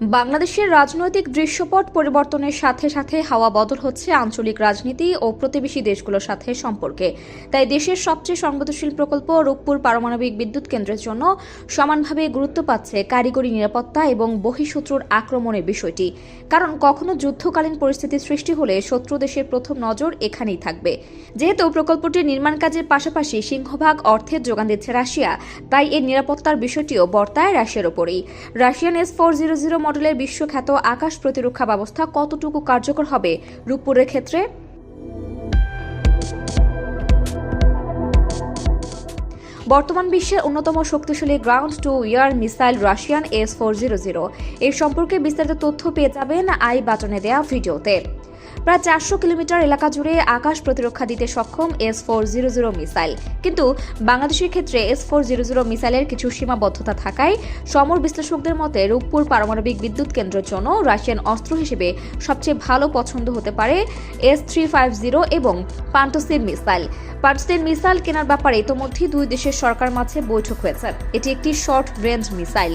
বাংলাদেশের রাজনৈতিক দৃশ্যপট পরিবর্তনের সাথে সাথে হাওয়া বদল হচ্ছে আঞ্চলিক রাজনীতি ও প্রতিবেশী দেশগুলোর সাথে সম্পর্কে। তাই দেশের সবচেয়ে সংবেদনশীল প্রকল্প রূপপুর পারমাণবিক বিদ্যুৎ কেন্দ্রের জন্য সমানভাবে গুরুত্ব পাচ্ছে কারিগরি নিরাপত্তা এবং বহিঃশত্রুর আক্রমণের বিষয়টি। কারণ কখনো যুদ্ধকালীন পরিস্থিতি সৃষ্টি হলে শত্রু দেশের প্রথম নজর এখানেই থাকবে। যেহেতু প্রকল্পটির নির্মাণ কাজের পাশাপাশি সিংহভাগ অর্থের যোগান দিচ্ছে রাশিয়া, তাই এর নিরাপত্তার বিষয়টিও বর্তায় রাশিয়ার ওপরেই। Russian S four zero zero মডেলের বিশ্বখ্যাত আকাশ প্রতিরক্ষা ব্যবস্থা কতটুকু কার্যকর হবে রূপপুরের ক্ষেত্রে? বর্তমান বিশ্বের অন্যতম শক্তিশালী ground to air missile Russian S four zero zero. এর সম্পর্কে বিস্তারিত তথ্য পেয়ে যাবেন আই বাটনে দেয়া ভিডিওতে। প্রায় চারশো কিলোমিটার এলাকা জুড়ে আকাশ প্রতিরক্ষা দিতে সক্ষম S four zero zero missile. কিন্তু বাংলাদেশের ক্ষেত্রে এস ফোর জিরো জিরো মিসাইলের কিছু সীমাবদ্ধতা থাকায় সমর বিশ্লেষকদের মতে রূপপুর পারমাণবিক বিদ্যুৎ কেন্দ্রের জন্য রাশিয়ান অস্ত্র হিসেবে সবচেয়ে ভালো পছন্দ হতে পারে এস থ্রি ফাইভ জিরো এবং পান্টোসির মিসাইল। পান্টোসির মিসাইল কেনার ব্যাপারে ইতোমধ্যেই দুই দেশের সরকার মাঝে বৈঠক হয়েছে। এটি একটি শর্ট রেঞ্জ মিসাইল।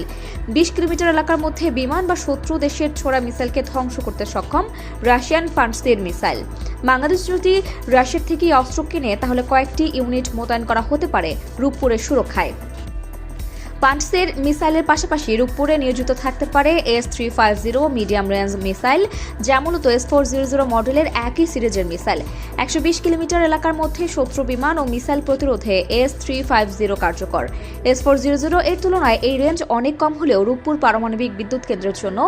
বিশ কিলোমিটার এলাকার মধ্যে বিমান বা শত্রু দেশের ছোড়া মিসাইলকে ধ্বংস করতে সক্ষম রাশিয়ান পান্টসের মিসাইল। বাংলাদেশ যদি রাশিয়ার থেকে অস্ত্র কিনে, তাহলে কয়েকটি ইউনিট মোতায়েন করা হতে পারে রূপপুরের সুরক্ষায়। পান্টসের মিসাইলের পাশাপাশি রূপপুরে নিয়োজিত থাকতে পারে S three five zero medium range missile, যা মূলত এস ফোর জিরো জিরো মডেলের একই সিরিজের মিসাইল। একশো বিশ কিলোমিটার এলাকার মধ্যে শত্রু বিমান ও মিসাইল প্রতিরোধে এস থ্রি ফাইভ জিরো কার্যকর। এস ফোর জিরো জিরো এর তুলনায় এই রেঞ্জ অনেক কম হলেও রূপপুর পারমাণবিক বিদ্যুৎ কেন্দ্রের জন্য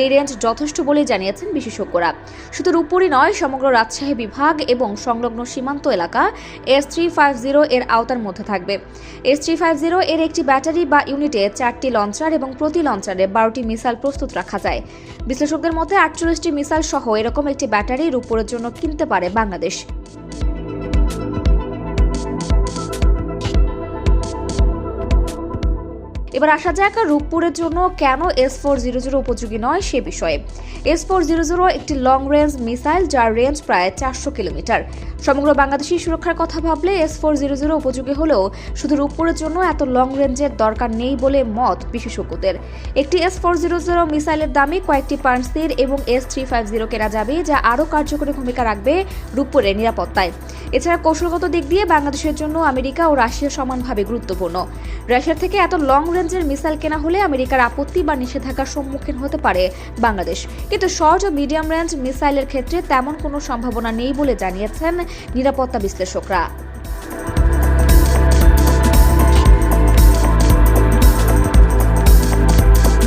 এই রেঞ্জ যথেষ্ট বলে জানিয়েছেন বিশেষজ্ঞরা। শুধু রূপপুরই নয়, সমগ্র রাজশাহী বিভাগ এবং সংলগ্ন সীমান্ত এলাকা এস থ্রি ফাইভ জিরো এর আওতার মধ্যে থাকবে। এস থ্রি ফাইভ জিরো এর একটি ব্যাটারি বা ইউনিটে চারটি লঞ্চার এবং প্রতি লঞ্চারে বারোটি মিসাইল প্রস্তুত রাখা যায়। বিশ্লেষকদের মতে আটচল্লিশটি মিসাইল সহ এরকম একটি ব্যাটারি রূপরের জন্য কিনতে পারে বাংলাদেশ। এবার আসা যাক রূপপুরের জন্য কেন এস ফোর জিরো জিরো উপযোগী নয় সে বিষয়ে। এস ফোর জিরো জিরো একটি লং রেঞ্জ মিসাইল যার রেঞ্জ প্রায় চারশো কিলোমিটার। সমগ্র বাংলাদেশি সুরক্ষার কথা ভাবলে এস ফোর জিরো জিরো উপযোগী হলেও শুধু রূপপুরের জন্য এত লং রেঞ্জের দরকার নেই বলে মত বিশেষজ্ঞদের। একটি এস ফোর জিরো জিরো মিসাইলের দামে কয়েকটি পার্সির এবং এস থ্রি ফাইভ জিরো কেনা যাবে, যা আরও কার্যকরী ভূমিকা রাখবে রূপপুরের নিরাপত্তায়। এছাড়া কৌশলগত দিক দিয়ে বাংলাদেশের জন্য আমেরিকা ও রাশিয়া সমানভাবে গুরুত্বপূর্ণ। রাশিয়ার থেকে এত লং রেঞ্জের মিসাইল কেনা হলে আমেরিকার আপত্তি বা নিষেধাজ্ঞার সম্মুখীন হতে পারে বাংলাদেশ। কিন্তু শর্ট ও মিডিয়াম রেঞ্জ মিসাইলের ক্ষেত্রে তেমন কোনো সম্ভাবনা নেই বলে জানিয়েছেন নিরাপত্তা বিশ্লেষকরা।